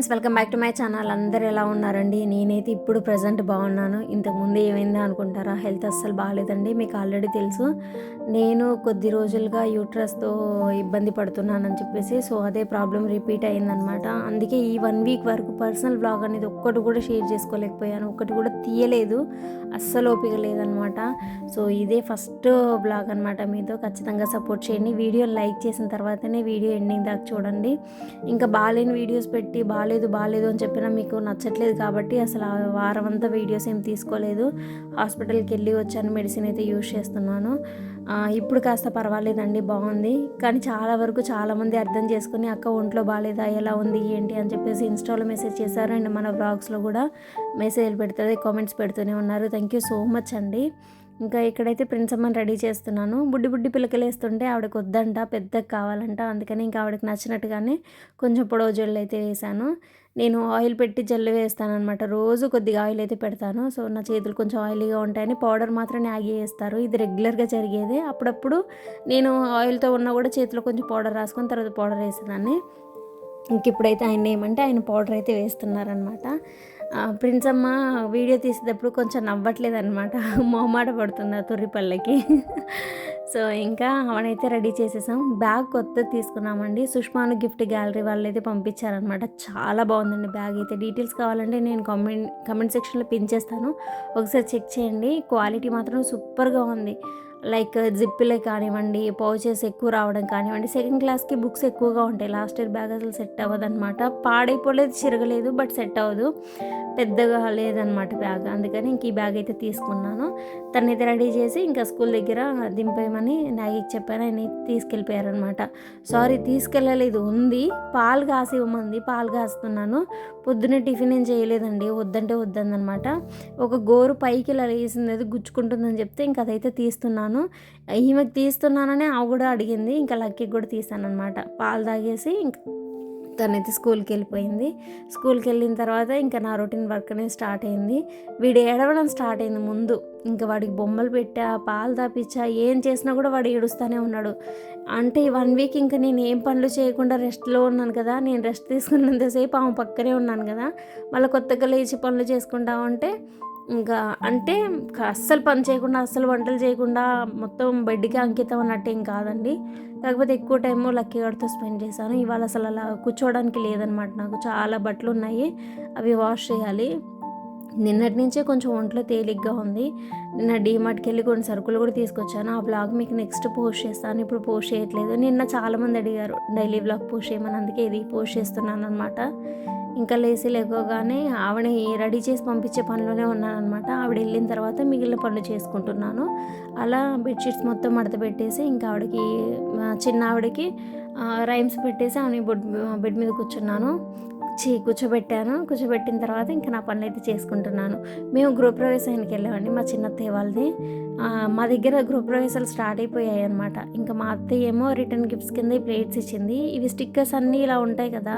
Friends welcome back to my channel. అందరు ఎలా ఉన్నారండి? నేనైతే ఇప్పుడు ప్రజెంట్ బాగున్నాను. ఇంతకుముందు ఏమైందా అనుకుంటారా? హెల్త్ అస్సలు బాగాలేదండి మీకు ఆల్రెడీ తెలుసు. నేను కొద్ది రోజులుగా యూట్రస్తో ఇబ్బంది పడుతున్నానని చెప్పేసి సో అదే ప్రాబ్లం రిపీట్ అయిందనమాట. అందుకే ఈ వన్ వీక్ వరకు పర్సనల్ బ్లాగ్ అనేది ఒక్కటి కూడా షేర్ చేసుకోలేకపోయాను. ఒక్కటి కూడా తీయలేదు అస్సలు ఓపిక లేదనమాట. సో ఇదే ఫస్ట్ బ్లాగ్ అనమాట మీతో. ఖచ్చితంగా సపోర్ట్ చేయండి. వీడియో లైక్ చేసిన తర్వాతనే వీడియో ఎండింగ్ దాకా చూడండి. ఇంకా బాగాలేని వీడియోస్ పెట్టి బాగాలేదు బాగాలేదు అని చెప్పినా మీకు నచ్చట్లేదు కాబట్టి అసలు ఆ వారం అంతా వీడియోస్ ఏం తీసుకోలేదు. హాస్పిటల్కి వెళ్ళి వచ్చాను మెడిసిన్ అయితే యూజ్ చేస్తున్నాను. ఇప్పుడు కాస్త పర్వాలేదండి బాగుంది. కానీ చాలా వరకు చాలామంది అర్థం చేసుకుని అక్క ఒంట్లో బాగాలేదా ఎలా ఉంది? ఏంటి? అని చెప్పేసి ఇన్స్టాలో మెసేజ్ చేశారు అండ్ మన బ్లాగ్స్లో కూడా. మెసేజ్ పెడుతుంది కామెంట్స్ పెడుతూనే ఉన్నారు. థ్యాంక్ యూ సో మచ్ అండి. ఇంకా ఇక్కడైతే ప్రిన్స్ అమ్మని రెడీ చేస్తున్నాను. బుడ్డి బుడ్డి పిల్లకలు వేస్తుంటే ఆవిడకి వద్దంట పెద్దగా కావాలంట. అందుకని ఇంకా ఆవిడకి నచ్చినట్టుగానే కొంచెం పొడవు జల్లు అయితే వేసాను. నేను ఆయిల్ పెట్టి జల్లు వేస్తాను అనమాట రోజు కొద్దిగా ఆయిల్ అయితే పెడతాను. సో నా చేతులు కొంచెం ఆయిలీగా ఉంటాయని పౌడర్ మాత్రం ఆగి వేస్తారు. ఇది రెగ్యులర్గా జరిగేదే. అప్పుడప్పుడు నేను ఆయిల్తో ఉన్నా కూడా చేతిలో కొంచెం పౌడర్ రాసుకొని తర్వాత పౌడర్ వేసేదాన్ని. ఇంక ఇప్పుడైతే ఆయన ఏమంటే ఆయన పౌడర్ అయితే వేస్తున్నారనమాట ప్రిన్స్ అమ్మ వీడియో తీసేటప్పుడు కొంచెం నవ్వట్లేదు అనమాట మొహమాట పడుతుంది ఆ సో ఇంకా అవనైతే రెడీ చేసేసాం. బ్యాగ్ కొత్త తీసుకున్నామండి. సుష్మాను గిఫ్ట్ గ్యాలరీ వాళ్ళు అయితే పంపించారనమాట చాలా బాగుందండి బ్యాగ్. అయితే డీటెయిల్స్ కావాలంటే నేను కామెంట్ కమెంట్ సెక్షన్లో పిన్ చేస్తాను. ఒకసారి చెక్ చేయండి. క్వాలిటీ మాత్రం సూపర్గా ఉంది. లైక్ జిప్పులే కానివ్వండి పౌచెస్ ఎక్కువ రావడం కానివ్వండి సెకండ్ క్లాస్కి బుక్స్ ఎక్కువగా ఉంటాయి. లాస్ట్ ఇయర్ బ్యాగ్ అసలు సెట్ అవ్వదు అనమాట పాడైపోలేదు చిరగలేదు బట్ సెట్ అవ్వదు. పెద్దగా లేదనమాట బ్యాగ్ అందుకని ఇంక ఈ బ్యాగ్ అయితే తీసుకున్నాను. తనైతే రెడీ చేసి ఇంకా స్కూల్ దగ్గర దింపేయమని నాగికి చెప్పాను. ఆయన తీసుకెళ్ళిపోయారనమాట సారీ తీసుకెళ్ళలేదు. ఉంది. పాలు కాసి ఇవ్వమంది. పాలు కాస్తున్నాను. పొద్దున్నే టిఫిన్ ఏం చేయలేదండి. వద్దంటే వద్దందనమాట ఒక గోరు పైకి ఇలా వేసింది అది గుచ్చుకుంటుందని చెప్తే ఇంకా అదైతే తీస్తున్నాను. ఈమెకి తీస్తున్నానని ఆవు కూడా అడిగింది. ఇంకా లక్కీకి కూడా తీసాను అనమాట పాలు తాగేసి ఇంకా తనైతే స్కూల్కి వెళ్ళిపోయింది. స్కూల్కి వెళ్ళిన తర్వాత ఇంకా నా రొటీన్ వర్క్ అనేది స్టార్ట్ అయింది. వీడు ఏడవడం స్టార్ట్ అయింది ముందు. ఇంకా వాడికి బొమ్మలు పెట్టా పాలు తాపించా ఏం చేసినా కూడా వాడు ఏడుస్తూనే ఉన్నాడు. అంటే వన్ వీక్ ఇంకా నేను ఏం పనులు చేయకుండా రెస్ట్లో ఉన్నాను కదా నేను రెస్ట్ తీసుకున్నంతసేపు ఆమె పక్కనే ఉన్నాను కదా. మళ్ళీ కొత్తగా లేచి పనులు చేసుకుంటామంటే ఇంకా అంటే అస్సలు పని చేయకుండా అస్సలు వంటలు చేయకుండా మొత్తం బెడ్కి అంకితం అన్నట్టు ఏం కాదండి. కాకపోతే ఎక్కువ టైము లక్కీ గారితో స్పెండ్ చేశాను. ఇవాళ అసలు అలా కూర్చోవడానికి లేదనమాట నాకు. చాలా బట్టలు ఉన్నాయి అవి వాష్ చేయాలి. నిన్నటి నుంచే కొంచెం ఒంట్లో తేలిగ్గా ఉంది. నిన్న డీమార్ట్కి వెళ్ళి కొన్ని సరుకులు కూడా తీసుకొచ్చాను. ఆ బ్లాగ్ మీకు నెక్స్ట్ పోస్ట్ చేస్తాను. ఇప్పుడు పోస్ట్ చేయట్లేదు. నిన్న చాలామంది అడిగారు డైలీ బ్లాగ్ పోస్ట్ చేయమని. అందుకే ఇది పోస్ట్ చేస్తున్నాను అనమాట ఇంకా లేసి లేకోగానే ఆవిడ రెడీ చేసి పంపించే పనిలోనే ఉన్నానమాట ఆవిడ వెళ్ళిన తర్వాత మిగిలిన పనులు చేసుకుంటున్నాను. అలా బెడ్షీట్స్ మొత్తం మడత పెట్టేసి ఇంకా ఆవిడకి చిన్న ఆవిడకి రైమ్స్ పెట్టేసి ఆమె బెడ్ బెడ్ మీద కూర్చున్నాను. చీ కూర్చోబెట్టాను. కూర్చోబెట్టిన తర్వాత ఇంకా నా పనులు అయితే చేసుకుంటున్నాను. మేము గృహప్రవేశానికి వెళ్ళామండి మా చిన్నత్తయ్య వాళ్ళది. మా దగ్గర గృహప్రవేశాలు స్టార్ట్ అయిపోయాయి అనమాట ఇంకా మా అత్తయ్య ఏమో రిటర్న్ గిఫ్ట్స్ కింద ఈ ప్లేట్స్ ఇచ్చింది. ఇవి స్టిక్కర్స్ అన్నీ ఇలా ఉంటాయి కదా.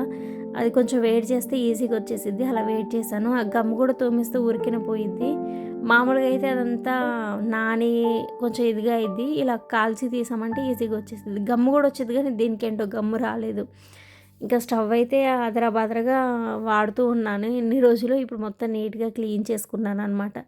అది కొంచెం వెయిట్ చేస్తే ఈజీగా వచ్చేసిద్ది. అలా వెయిట్ చేశాను. ఆ గమ్ కూడా తోమిస్తే ఉరికిన పోయిద్ది. మామూలుగా అయితే అదంతా నాని కొంచెం ఇదిగా అయింది ఇలా కాల్చి తీసామంటే ఈజీగా వచ్చేసింది గమ్ము కూడా వచ్చేది కానీ దీనికి ఏంటో గమ్ము రాలేదు. ఇంకా స్టవ్ అయితే అదరాబాదరగా వాడుతూ ఉన్నాను. ఇన్ని రోజులు ఇప్పుడు మొత్తం నీట్గా క్లీన్ చేసుకున్నాను అనమాట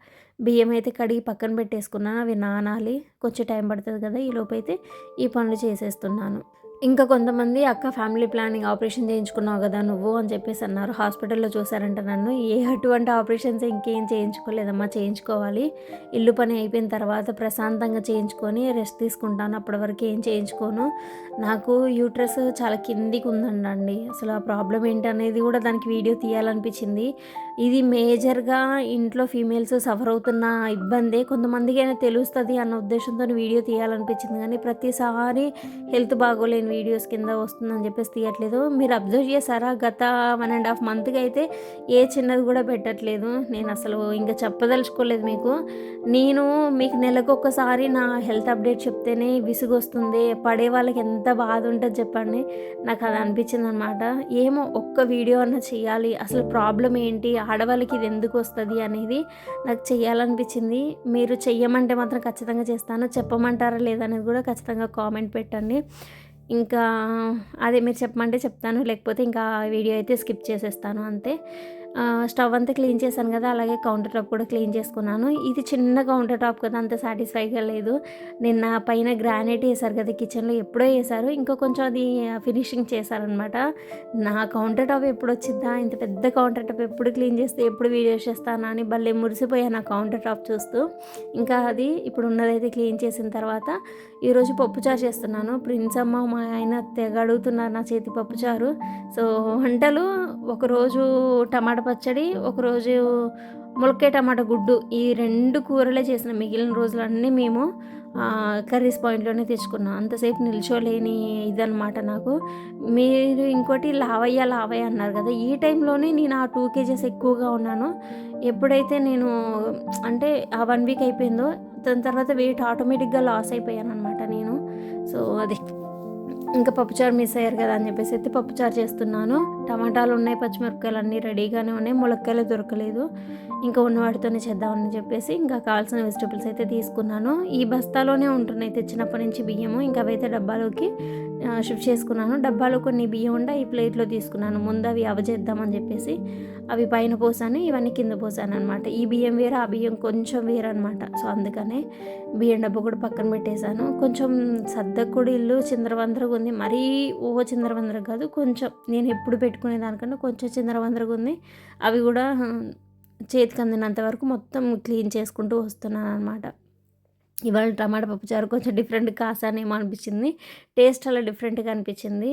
బియ్యం అయితే కడిగి పక్కన పెట్టేసుకున్నాను. అవి నానాలి. కొంచెం టైం పడుతుంది కదా. ఈ అయితే ఈ పనులు చేసేస్తున్నాను. ఇంకా కొంతమంది అక్క ఫ్యామిలీ ప్లానింగ్ ఆపరేషన్ చేయించుకున్నావు కదా నువ్వు అని చెప్పేసి అన్నారు. హాస్పిటల్లో చూసారంట నన్ను. ఏ అటువంటి ఆపరేషన్స్ ఇంకేం చేయించుకోలేదమ్మా చేయించుకోవాలి. ఇల్లు పని అయిపోయిన తర్వాత ప్రశాంతంగా చేయించుకొని రెస్ట్ తీసుకుంటాను. అప్పటి వరకు ఏం చేయించుకోను. నాకు యూట్రస్ చాలా కిందికి ఉందండి అసలు ఆ ప్రాబ్లం ఏంటి అనేది కూడా దానికి వీడియో తీయాలనిపించింది. ఇది మేజర్గా ఇంట్లో ఫీమేల్స్ సఫర్ అవుతున్న ఇబ్బందే కొంతమందికి అయినా తెలుస్తుంది అన్న ఉద్దేశంతో వీడియో తీయాలనిపించింది. కానీ ప్రతిసారి హెల్త్ బాగోలేని వీడియోస్ కింద వస్తుందని చెప్పేసి తీయట్లేదు. మీరు అబ్జర్వ్ చేశారా? గత వన్ అండ్ హాఫ్ మంత్కి అయితే ఏ చిన్నది కూడా పెట్టట్లేదు. నేను అసలు ఇంకా చెప్పదలుచుకోలేదు మీకు. నేను మీకు నెలకు ఒక్కసారి నా హెల్త్ అప్డేట్ చెప్తేనే విసుగు వస్తుంది పడే వాళ్ళకి ఎంత బాధ ఉంటుంది చెప్పండి. నాకు అది అనిపించింది అనమాట ఏమో ఒక్క వీడియో అన్న చేయాలి. అసలు ప్రాబ్లం ఏంటి? ఆడవాళ్ళకి ఇది ఎందుకు వస్తుంది అనేది నాకు చెయ్యాలనిపించింది. మీరు చెయ్యమంటే మాత్రం ఖచ్చితంగా చేస్తాను. చెప్పమంటారా లేదనేది కూడా ఖచ్చితంగా కామెంట్ పెట్టండి. ఇంకా అదే మీరు చెప్పమంటే చెప్తాను. లేకపోతే ఇంకా వీడియో అయితే స్కిప్ చేసేస్తాను అంతే. స్టవ్ అంతా క్లీన్ చేశాను కదా అలాగే కౌంటర్ టాప్ కూడా క్లీన్ చేసుకున్నాను. ఇది చిన్న కౌంటర్ టాప్ కదా అంత సాటిస్ఫైగా లేదు. నిన్న పైన గ్రానైట్ వేశారు కదా కిచెన్లో ఎప్పుడో వేశారు. ఇంకా కొంచెం అది ఫినిషింగ్ చేశారనమాట నా కౌంటర్ టాప్ ఎప్పుడు వచ్చిద్దా? ఇంత పెద్ద కౌంటర్ టాప్ ఎప్పుడు క్లీన్ చేస్తే ఎప్పుడు వీడియోస్ చేస్తానా అని భలే మురిసిపోయాను ఆ కౌంటర్ టాప్ చూస్తూ. ఇంకా అది ఇప్పుడు ఉన్నదైతే క్లీన్ చేసిన తర్వాత ఈరోజు పప్పుచారు చేస్తున్నాను. ప్రిన్స్ అమ్మ మా ఆయన తెగ అడుగుతున్నారు నా చేతి పప్పుచారు సో వంటలు ఒకరోజు టమాటా పచ్చడి ఒకరోజు ములక్కాయ టమాటా గుడ్డు ఈ రెండు కూరలే చేసిన. మిగిలిన రోజులన్నీ మేము కర్రీస్ పాయింట్లోనే తెచ్చుకున్నాం. అంతసేపు నిల్చోలేని ఇదనమాట నాకు. మీరు ఇంకోటి లావయ్య లావయ్య అన్నారు కదా ఈ టైంలోనే నేను ఆ టూ కేజెస్ ఎక్కువగా ఉన్నాను. ఎప్పుడైతే నేను అంటే ఆ వన్ వీక్ అయిపోయిందో దాని తర్వాత వెయిట్ ఆటోమేటిక్గా లాస్ అయిపోయాను అనమాట నేను. సో అది. ఇంకా పప్పుచారు మిస్ అయ్యారు కదా అని చెప్పేసి అయితే పప్పుచారు చేస్తున్నాను. టమాటాలు ఉన్నాయి పచ్చిమిరపకాయలు అన్నీ రెడీగానే ఉన్నాయి. ములక్కాయలు దొరకలేదు. ఇంకా ఉన్న వాటితోనే చేద్దామని చెప్పేసి ఇంకా కావాల్సిన వెజిటబుల్స్ అయితే తీసుకున్నాను. ఈ బస్తాలోనే ఉంటున్నాయి తెచ్చినప్పటి నుంచి బియ్యము. ఇంకా అవైతే డబ్బాలోకి షిఫ్ట్ చేసుకున్నాను. డబ్బాలో కొన్ని బియ్యం ఉండా ఈ ప్లేట్లో తీసుకున్నాను. ముందు అవి అవజేద్దామని చెప్పేసి అవి పైన పోసాను. ఇవన్నీ కింద పోసాను అనమాట ఈ బియ్యం వేరే ఆ బియ్యం కొంచెం వేరు అనమాట సో అందుకనే బియ్యం డబ్బా కూడా పక్కన పెట్టేశాను. కొంచెం సద్దకుడు ఇల్లు చిందరవందరగా ఉంది. మరీ ఓ చిందరవందరగా కాదు. కొంచెం నేను ఎప్పుడు పెట్టుకునే దానికన్నా కొంచెం చిందరవందరగా ఉంది. అవి కూడా చేతికి అందినంత వరకు మొత్తం క్లీన్ చేసుకుంటూ వస్తున్నాను అనమాట ఇవాళ టమాటా పప్పుచారు కొంచెం డిఫరెంట్ కాసానేమో అనిపించింది టేస్ట్ అలా డిఫరెంట్గా అనిపించింది.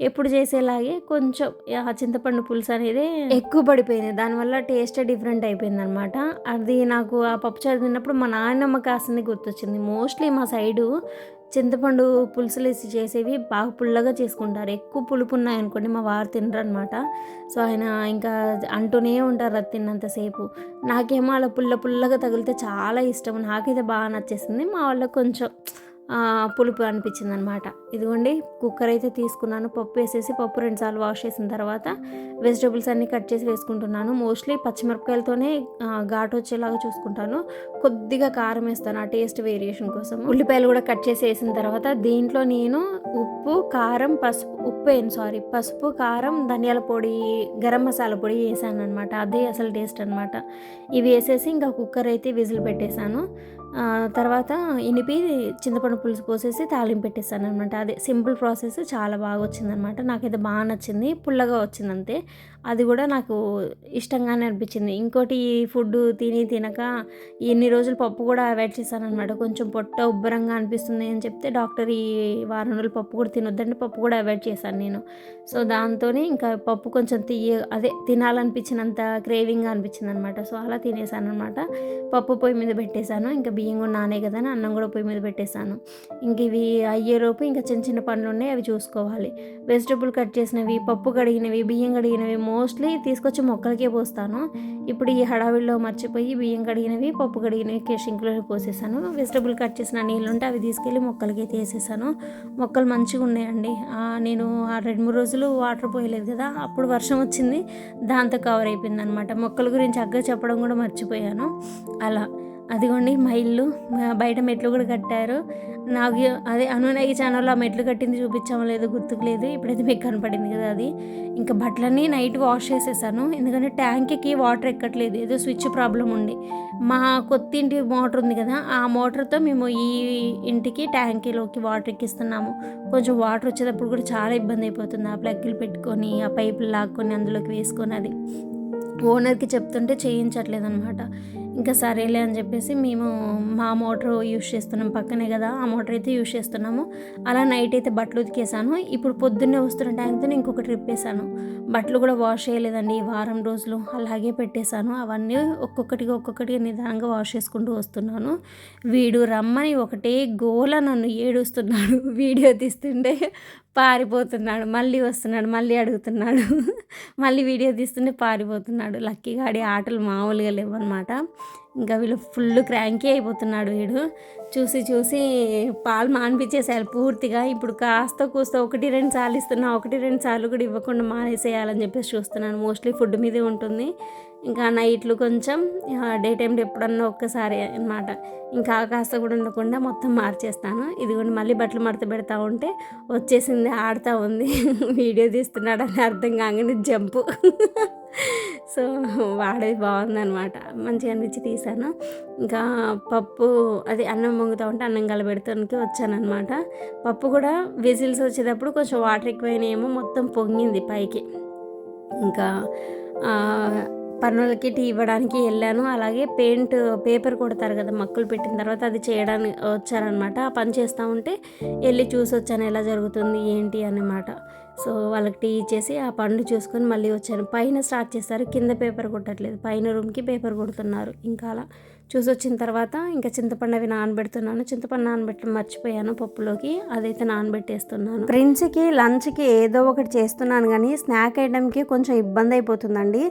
ఎప్పుడు చేసేలాగే కొంచెం ఆ చింతపండు పులుసు అనేది ఎక్కువ పడిపోయింది. దానివల్ల టేస్ట్ డిఫరెంట్ అయిపోయింది అనమాట అది నాకు ఆ పప్పుచారు తిన్నప్పుడు మా నాయనమ్మ కాసింది గుర్తొచ్చింది. మోస్ట్లీ మా సైడు చింతపండు పులుసులు వేసి చేసేవి బాగా పుల్లగా చేసుకుంటారు. ఎక్కువ పులుపు ఉన్నాయనుకోండి మా వారు తినరు అనమాట సో ఆయన ఇంకా అంటూనే ఉంటారు అది తిన్నంతసేపు. నాకేమో అలా పుల్ల పుల్లగా తగిలితే చాలా ఇష్టం. నాకైతే బాగా నచ్చేసింది. మా వాళ్ళకి కొంచెం పులుపు అనిపించింది అనమాట ఇదిగోండి కుక్కర్ అయితే తీసుకున్నాను. పప్పు వేసేసి పప్పు రెండుసార్లు వాష్ చేసిన తర్వాత వెజిటబుల్స్ అన్నీ కట్ చేసి వేసుకుంటున్నాను. మోస్ట్లీ పచ్చిమిరపకాయలతోనే ఘాటు వచ్చేలాగా చూసుకుంటాను. కొద్దిగా కారం వేస్తాను ఆ టేస్ట్ వేరియేషన్ కోసం. ఉల్లిపాయలు కూడా కట్ చేసి వేసిన తర్వాత దీంట్లో నేను ఉప్పు కారం పసుపు ఉప్పు ఏం సారీ పసుపు కారం ధనియాల పొడి గరం మసాలా పొడి వేసాను అనమాట అదే అసలు టేస్ట్ అనమాట. ఇవి వేసేసి ఇంకా కుక్కర్ అయితే విజిల్ పెట్టేశాను. తర్వాత ఇనిపి చింతపండు పులుసు పోసేసి తాలింపు పెట్టేస్తాను అనమాట అదే సింపుల్ ప్రాసెస్ చాలా బాగా వచ్చిందనమాట నాకైతే బాగా నచ్చింది. పుల్లగా వచ్చింది అంతే అది కూడా నాకు ఇష్టంగానే అనిపించింది. ఇంకోటి ఈ ఫుడ్ తిని తినక ఎన్ని రోజులు పప్పు కూడా అవాయిడ్ చేశాను అనమాట కొంచెం పొట్ట ఉబ్బరంగా అనిపిస్తుంది అని చెప్తే డాక్టర్ ఈ వారం రోజులు పప్పు కూడా తినొద్దంటే పప్పు కూడా అవాయిడ్ చేశాను నేను. సో దాంతో ఇంకా పప్పు కొంచెం తీయ అదే తినాలనిపించినంత క్రేవింగ్గా అనిపించింది అనమాట సో అలా తినేసాను అనమాట పప్పు పొయ్యి మీద పెట్టేశాను. ఇంకా బియ్యం కూడా నానే కదా అని అన్నం కూడా పొయ్యి మీద పెట్టేశాను. ఇంక ఇవి అయ్యేలోపు ఇంకా చిన్న చిన్న పనులు ఉన్నాయి అవి చూసుకోవాలి. వెజిటబుల్ కట్ చేసినవి పప్పు కడిగినవి బియ్యం కడిగినవి మోస్ట్లీ తీసుకొచ్చి మొక్కలకే పోస్తాను. ఇప్పుడు ఈ హడావిడిలో మర్చిపోయి బియ్యం కడిగినవి పప్పు కడిగినవి షింకులో పోసేసాను. వెజిటబుల్ కట్ చేసిన నీళ్ళు ఉంటే అవి తీసుకెళ్ళి మొక్కలకి తీసేసాను. మొక్కలు మంచిగా ఉన్నాయండి. నేను ఆ రెండు మూడు రోజులు వాటర్ పోయలేదు కదా అప్పుడు వర్షం వచ్చింది దాంతో కవర్ అయిపోయింది అనమాట మొక్కల గురించి అగ్గ చెప్పడం కూడా మర్చిపోయాను. అలా. అదిగోండి మా ఇల్లు బయట మెట్లు కూడా కట్టారు. నాకు అదే అనునాగి ఛానల్లో ఆ మెట్లు కట్టింది చూపించామో లేదో గుర్తుకు లేదు. ఇప్పుడైతే మీకు కనపడింది కదా అది. ఇంకా బట్టలన్నీ నైట్ వాష్ చేసేసాను. ఎందుకంటే ట్యాంక్కి వాటర్ ఎక్కట్లేదు. ఏదో స్విచ్ ప్రాబ్లం ఉంది. మా కొత్త ఇంటి మోటార్ ఉంది కదా ఆ మోటార్తో మేము ఈ ఇంటికి ట్యాంకీలోకి వాటర్ ఎక్కిస్తున్నాము. కొంచెం వాటర్ వచ్చేటప్పుడు కూడా చాలా ఇబ్బంది అయిపోతుంది. ఆ ప్లగ్లు పెట్టుకొని ఆ పైపులు లాక్కొని అందులోకి వేసుకొని అది ఓనర్కి చెప్తుంటే చేయించట్లేదు అనమాట ఇంకా సరేలే అని చెప్పేసి మేము మా మోటార్ యూస్ చేస్తున్నాం పక్కనే కదా ఆ మోటార్ అయితే యూస్ చేస్తున్నాము. అలా నైట్ అయితే బట్టలు ఉతికేసాను. ఇప్పుడు పొద్దున్నే వస్తున్న ట్యాంక్తో ఇంకొక ట్రిప్ వేసాను బట్టలు కూడా వాష్ చేయలేదండి ఈ వారం రోజులు అలాగే పెట్టేశాను. అవన్నీ ఒక్కొక్కటిగా ఒక్కొక్కటిగా నిదానంగా వాష్ చేసుకుంటూ వస్తున్నాను. వీడు రమ్మని ఒకటే గోల నన్ను ఏడుస్తున్నాడు. వీడియో తీస్తుంటే పారిపోతున్నాడు. మళ్ళీ వస్తున్నాడు మళ్ళీ అడుగుతున్నాడు. మళ్ళీ వీడియో తీస్తుంటే పారిపోతున్నాడు. లక్కీ గాడి ఆటలు మామూలుగా లేవన్నమాట. ఇంకా వీళ్ళు ఫుల్ క్రాంకీ అయిపోతున్నాడు వీడు. చూసి చూసి పాలు మానిపించేసేయాలి పూర్తిగా. ఇప్పుడు కాస్త కూస్త ఒకటి రెండు సార్లు ఇస్తున్నా ఒకటి రెండు సార్లు కూడా ఇవ్వకుండా మానేసేయాలని చెప్పేసి చూస్తున్నాను. మోస్ట్లీ ఫుడ్ మీదే ఉంటుంది. ఇంకా నైట్లు కొంచెం డే టైంలో ఎప్పుడన్నా ఒక్కసారి అనమాట ఇంకా కాస్త కూడా ఉండకుండా మొత్తం మార్చేస్తాను. ఇదిగోండి మళ్ళీ బట్టలు మడత పెడతా ఉంటే వచ్చేసింది ఆడుతూ ఉంది. వీడియో తీస్తున్నాడు అని అర్థం కాగానే జంపు. సో వాడేది బాగుందనమాట మంచిగా అనిపించి తీసాను ఇంకా పప్పు అది అన్నం పొంగుతూ ఉంటే అన్నం కలబెడతానికి వచ్చానమాట పప్పు కూడా విజిల్స్ వచ్చేటప్పుడు కొంచెం వాటర్ ఎక్కువైనాయేమో మొత్తం పొంగింది పైకి. ఇంకా పనులకి టీ ఇవ్వడానికి వెళ్ళాను. అలాగే పెయింట్ పేపర్ కొడతారు కదా మక్కులు పెట్టిన తర్వాత అది చేయడానికి వచ్చారనమాట. ఆ పని చేస్తూ ఉంటే వెళ్ళి చూసి వచ్చాను ఎలా జరుగుతుంది ఏంటి అన్నమాట. సో వాళ్ళకి టీ ఇచ్చేసి ఆ పండు చూసుకొని మళ్ళీ వచ్చాను. పైన స్టార్ట్ చేస్తారు కింద పేపర్ కొట్టట్లేదు. పైన రూమ్కి పేపర్ కొడుతున్నారు. ఇంకా అలా చూసి వచ్చిన తర్వాత ఇంకా చింతపండు అవి నానబెడుతున్నాను. చింతపండు నానబెట్టడం మర్చిపోయాను పప్పులోకి. అదైతే నానబెట్టేస్తున్నాను. ప్రిన్స్కి లంచ్కి ఏదో ఒకటి చేస్తున్నాను కానీ స్నాక్ ఐటమ్కి కొంచెం ఇబ్బంది అయిపోతుందండి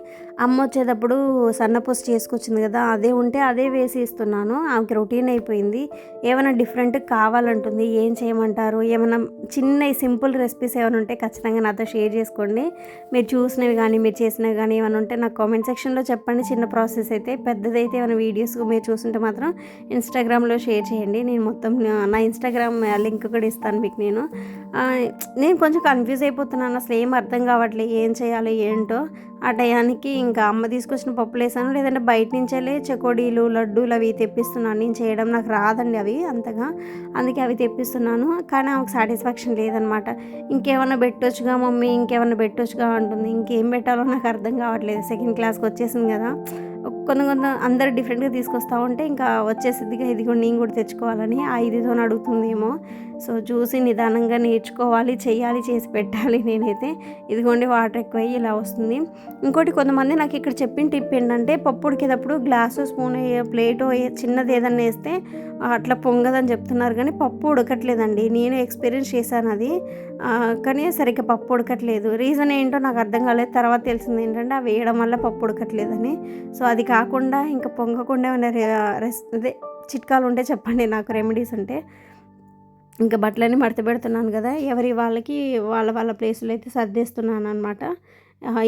అమ్మ వచ్చేటప్పుడు సన్నపూస చేసుకొచ్చింది కదా అదే ఉంటే అదే వేసి ఇస్తున్నాను. ఆమెకి రొటీన్ అయిపోయింది. ఏమైనా డిఫరెంట్ కావాలంటుంది ఏం చేయమంటారు? ఏమైనా చిన్న సింపుల్ రెసిపీస్ ఏమైనా ఉంటే ఖచ్చితంగా నాతో షేర్ చేసుకోండి. మీరు చూసినవి కానీ మీరు చేసినవి కానీ ఏమైనా ఉంటే నాకు కామెంట్ సెక్షన్లో చెప్పండి. చిన్న ప్రాసెస్ అయితే పెద్దదైతే ఏమైనా వీడియోస్ మీరు చూస్తుంటే మాత్రం ఇన్స్టాగ్రామ్లో షేర్ చేయండి. నేను మొత్తం నా ఇన్స్టాగ్రామ్ లింక్ కూడా ఇస్తాను మీకు నేను. నేను కొంచెం కన్ఫ్యూజ్ అయిపోతున్నాను. అసలు ఏం అర్థం కావట్లేదు ఏం చేయాలి ఏంటో. ఆ టయానికి ఇంకా అమ్మ తీసుకొచ్చిన పప్పులు వేసాను. లేదంటే బయట నుంచెళ్ళి చెకోడీలు లడ్డూలు అవి తెప్పిస్తున్నాను. నేను చేయడం నాకు రాదండి అవి అంతగా. అందుకే అవి తెప్పిస్తున్నాను. కానీ ఆమెకు సాటిస్ఫాక్షన్ లేదనమాట. ఇంకేమన్నా పెట్టొచ్చుగా మమ్మీ ఇంకేమన్నా పెట్టొచ్చుగా అంటుంది. ఇంకేం పెట్టాలో నాకు అర్థం కావట్లేదు. సెకండ్ క్లాస్కి వచ్చేసింది కదా. కొంత కొంత అందరు డిఫరెంట్గా తీసుకొస్తా ఉంటే ఇంకా వచ్చేసిద్దిగా ఇది కూడా నేను కూడా తెచ్చుకోవాలని ఆ ఇదితో అడుగుతుందేమో. సో చూసి నిదానంగా నేర్చుకోవాలి చేయాలి చేసి పెట్టాలి నేనైతే. ఇదిగోండి వాటర్ ఎక్కువ ఇలా వస్తుంది. ఇంకోటి కొంతమంది నాకు ఇక్కడ చెప్పిన టిప్ ఏంటంటే పప్పు ఉడికేటప్పుడు గ్లాసు స్పూన్ ప్లేట్ చిన్నది ఏదన్నా వేస్తే అట్లా పొంగదని చెప్తున్నారు కానీ పప్పు ఉడకట్లేదండి. నేను ఎక్స్పీరియన్స్ చేశాను అది. కానీ సరిగ్గా పప్పు ఉడకట్లేదు. రీజన్ ఏంటో నాకు అర్థం కాలేదు. తర్వాత తెలిసింది ఏంటంటే అవి వేయడం వల్ల పప్పు ఉడకట్లేదని. సో అది కాకుండా ఇంకా పొంగకుండా ఉన్న రెస్ అదే చిట్కాలు ఉంటే చెప్పండి నాకు రెమెడీస్ ఉంటే ఇంకా బట్టలన్నీ మడత పెడుతున్నాను కదా ఎవరి వాళ్ళకి వాళ్ళ వాళ్ళ ప్లేసులు అయితే సర్దేస్తున్నాను అనమాట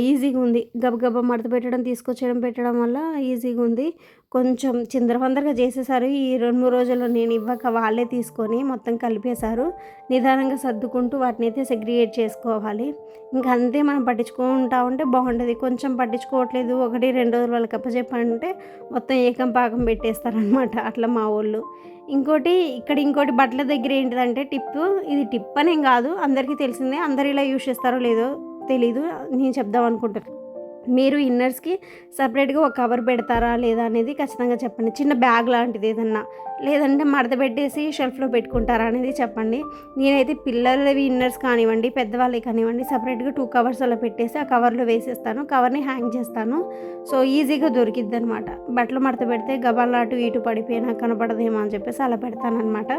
ఈజీగా ఉంది. గబగబా మడత పెట్టడం తీసుకొచ్చేయడం పెట్టడం వల్ల ఈజీగా ఉంది. కొంచెం చిందరవందరగా చేసేసారు. ఈ రెండు మూడు రోజుల్లో నేను ఇవ్వక వాళ్ళే తీసుకొని మొత్తం కలిపేశారు. నిదానంగా సర్దుకుంటూ వాటిని అయితే సెగ్రిగేట్ చేసుకోవాలి. ఇంకా అంతే మనం పట్టించుకుంటా ఉంటే బాగుంటుంది కొంచెం పట్టించుకోవట్లేదు. ఒకటి రెండు రోజులు వాళ్ళకి అప్పచెప్పంటే మొత్తం ఏకం పాకం పెట్టేస్తారనమాట అట్లా మా వాళ్ళు. ఇంకోటి ఇక్కడ ఇంకోటి బట్టల దగ్గర ఏంటిదంటే టిప్ ఇది టిప్ అనేం కాదు. అందరికీ తెలిసిందే. అందరు ఇలా యూజ్ చేస్తారో లేదో. తెలీదు నేను చెప్దాం అనుకుంటాను మీరు ఇన్నర్స్కి సపరేట్గా ఒక కవర్ పెడతారా లేదా అనేది ఖచ్చితంగా చెప్పండి. చిన్న బ్యాగ్ లాంటిది ఏదన్నా లేదంటే మడత పెట్టేసి షెల్ఫ్లో పెట్టుకుంటారా అనేది చెప్పండి. నేనైతే పిల్లలవి ఇన్నర్స్ కానివ్వండి పెద్దవాళ్ళవి కానివ్వండి సపరేట్గా టూ కవర్స్ అలా పెట్టేసి ఆ కవర్లో వేసేస్తాను. కవర్ని హ్యాంగ్ చేస్తాను. సో ఈజీగా దొరికిద్ది అనమాట బట్టలు మడత పెడితే అటు ఇటు పడిపోయినా కనపడదేమో అని చెప్పేసి అలా పెడతానమాట